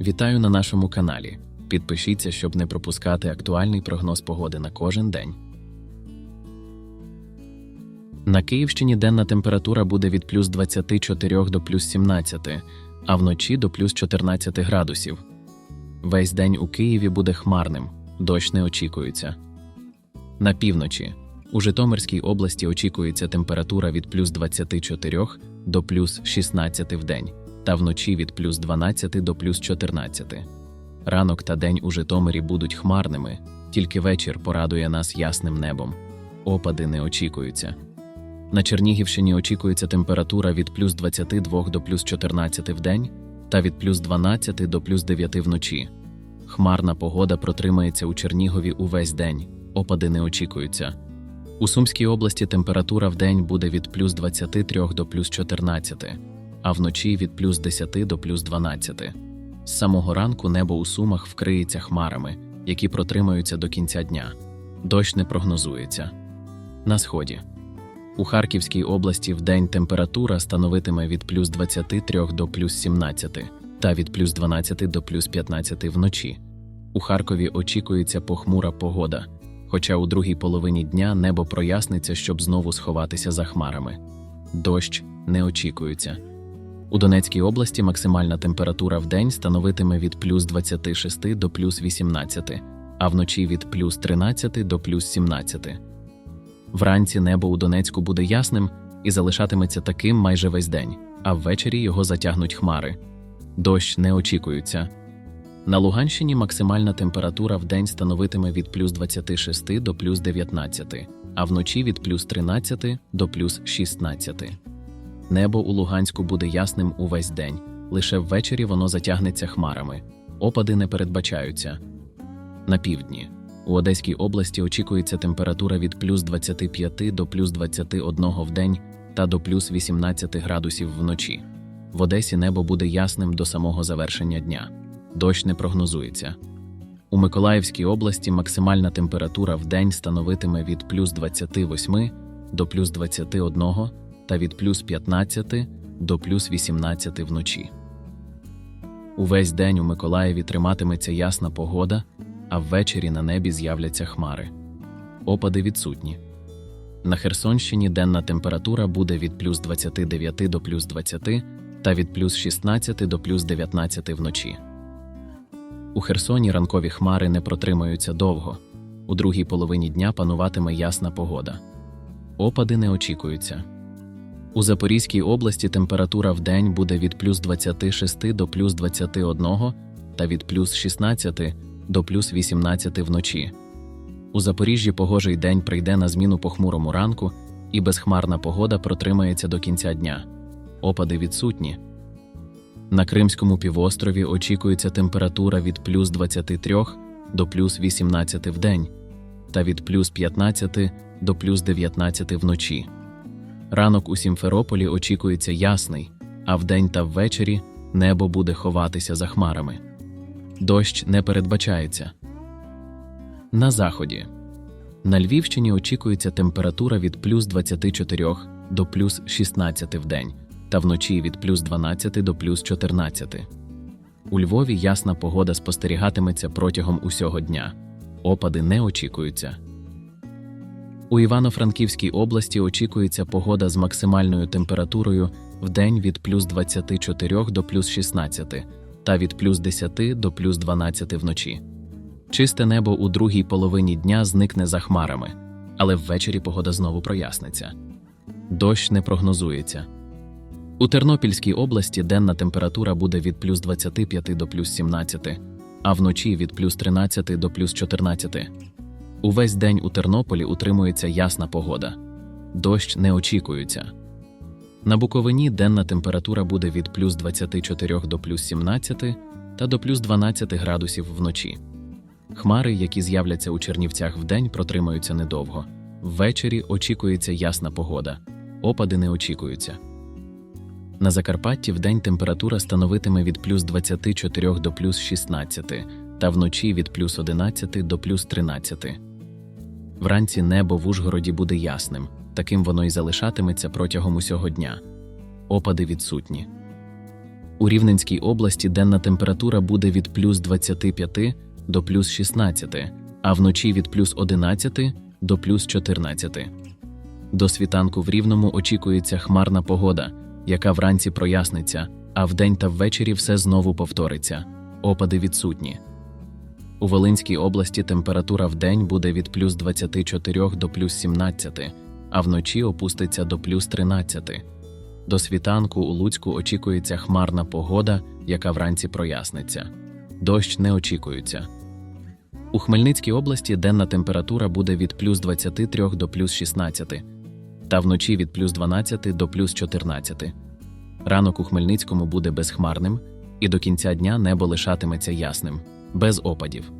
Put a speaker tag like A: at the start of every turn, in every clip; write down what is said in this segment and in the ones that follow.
A: Вітаю на нашому каналі. Підпишіться, щоб не пропускати актуальний прогноз погоди на кожен день. На Київщині денна температура буде від плюс 24 до плюс 17, а вночі до плюс 14 градусів. Весь день у Києві буде хмарним, дощ не очікується. На півночі у Житомирській області очікується температура від плюс 24 до плюс 16 в день, та вночі від плюс 12 до плюс 14. Ранок та день у Житомирі будуть хмарними, тільки вечір порадує нас ясним небом. Опади не очікуються. На Чернігівщині очікується температура від плюс 22 до плюс 14 в день та від плюс 12 до плюс 9 вночі. Хмарна погода протримається у Чернігові увесь день, опади не очікуються. У Сумській області температура в день буде від плюс 23 до плюс 14, а вночі від плюс 10 до плюс 12. З самого ранку небо у Сумах вкриється хмарами, які протримаються до кінця дня. Дощ не прогнозується. На сході. У Харківській області в день температура становитиме від плюс 23 до плюс 17 та від плюс 12 до плюс 15 вночі. У Харкові очікується похмура погода, хоча у другій половині дня небо проясниться, щоб знову сховатися за хмарами. Дощ не очікується. У Донецькій області максимальна температура в день становитиме від плюс 26 до плюс 18, а вночі від плюс 13 до плюс 17. Вранці небо у Донецьку буде ясним і залишатиметься таким майже весь день, а ввечері його затягнуть хмари. Дощ не очікується. На Луганщині максимальна температура в день становитиме від плюс 26 до плюс 19, а вночі від плюс 13 до плюс 16. Небо у Луганську буде ясним увесь день, лише ввечері воно затягнеться хмарами. Опади не передбачаються. На півдні. У Одеській області очікується температура від плюс 25 до плюс 21 в день та до плюс 18 градусів вночі. В Одесі небо буде ясним до самого завершення дня. Дощ не прогнозується. У Миколаївській області максимальна температура в день становитиме від плюс 28 до плюс 21 та від плюс 15 до плюс 18 вночі. Увесь день у Миколаєві триматиметься ясна погода, а ввечері на небі з'являться хмари. Опади відсутні. На Херсонщині денна температура буде від плюс 29 до плюс 20 та від плюс 16 до плюс 19 вночі. У Херсоні ранкові хмари не протримаються довго. У другій половині дня пануватиме ясна погода. Опади не очікуються. У Запорізькій області температура в день буде від плюс 26 до плюс 21 та від плюс 16 до плюс 18 вночі. У Запоріжжі погожий день прийде на зміну похмурому ранку, і безхмарна погода протримається до кінця дня. Опади відсутні. На Кримському півострові очікується температура від плюс 23 до плюс 18 в день та від плюс 15 до плюс 19 вночі. Ранок у Сімферополі очікується ясний, а вдень та ввечері небо буде ховатися за хмарами. Дощ не передбачається. На заході. На Львівщині очікується температура від плюс 24 до плюс 16 в день та вночі від плюс 12 до плюс 14. У Львові ясна погода спостерігатиметься протягом усього дня. Опади не очікуються. У Івано-Франківській області очікується погода з максимальною температурою в день від плюс 24 до плюс 16 та від плюс 10 до плюс 12 вночі. Чисте небо у другій половині дня зникне за хмарами, але ввечері погода знову проясниться. Дощ не прогнозується. У Тернопільській області денна температура буде від плюс 25 до плюс 17, а вночі від плюс 13 до плюс 14. Увесь день у Тернополі утримується ясна погода. Дощ не очікується. На Буковині денна температура буде від плюс 24 до плюс 17 та до плюс 12 градусів вночі. Хмари, які з'являться у Чернівцях вдень, протримаються недовго. Ввечері очікується ясна погода. Опади не очікуються. На Закарпатті вдень температура становитиме від плюс 24 до плюс 16 та вночі від плюс 11 до плюс 13. Вранці небо в Ужгороді буде ясним, таким воно й залишатиметься протягом усього дня. Опади відсутні. У Рівненській області денна температура буде від плюс 25 до плюс 16, а вночі від плюс 11 до плюс 14. До світанку в Рівному очікується хмарна погода, яка вранці проясниться, а вдень та ввечері все знову повториться. Опади відсутні. У Волинській області температура вдень буде від плюс 24 до плюс 17, а вночі опуститься до плюс 13. До світанку у Луцьку очікується хмарна погода, яка вранці проясниться. Дощ не очікується. У Хмельницькій області денна температура буде від плюс 23 до плюс 16, та вночі від плюс 12 до плюс 14. Ранок у Хмельницькому буде безхмарним, і до кінця дня небо лишатиметься ясним, без опадів.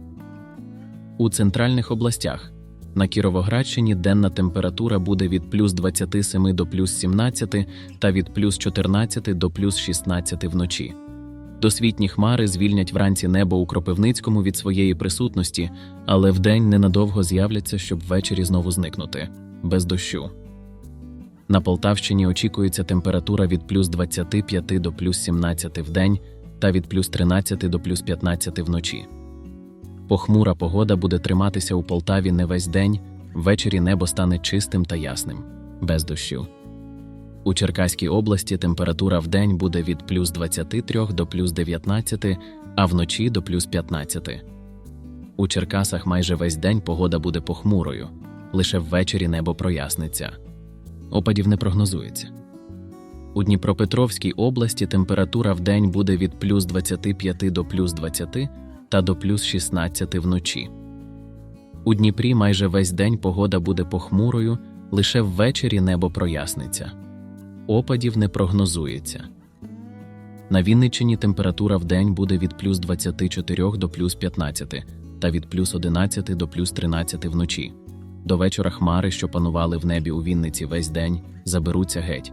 A: У центральних областях на Кіровоградщині денна температура буде від плюс 27 до плюс 17 та від плюс 14 до плюс 16 вночі. Досвітні хмари звільнять вранці небо у Кропивницькому від своєї присутності, але вдень ненадовго з'являться, щоб ввечері знову зникнути без дощу. На Полтавщині очікується температура від плюс 25 до плюс 17 вдень та від плюс 13 до плюс 15 вночі. Похмура погода буде триматися у Полтаві не весь день, ввечері небо стане чистим та ясним, без дощу. У Черкаській області температура вдень буде від плюс 23 до плюс 19, а вночі до плюс 15. У Черкасах майже весь день погода буде похмурою, лише ввечері небо проясниться. Опадів не прогнозується. У Дніпропетровській області температура вдень буде від плюс 25 до плюс 20 та до плюс 16 вночі. У Дніпрі майже весь день погода буде похмурою, лише ввечері небо проясниться. Опадів не прогнозується. На Вінниччині температура вдень буде від плюс 24 до плюс 15 та від плюс 11 до плюс 13 вночі. До вечора хмари, що панували в небі у Вінниці весь день, заберуться геть.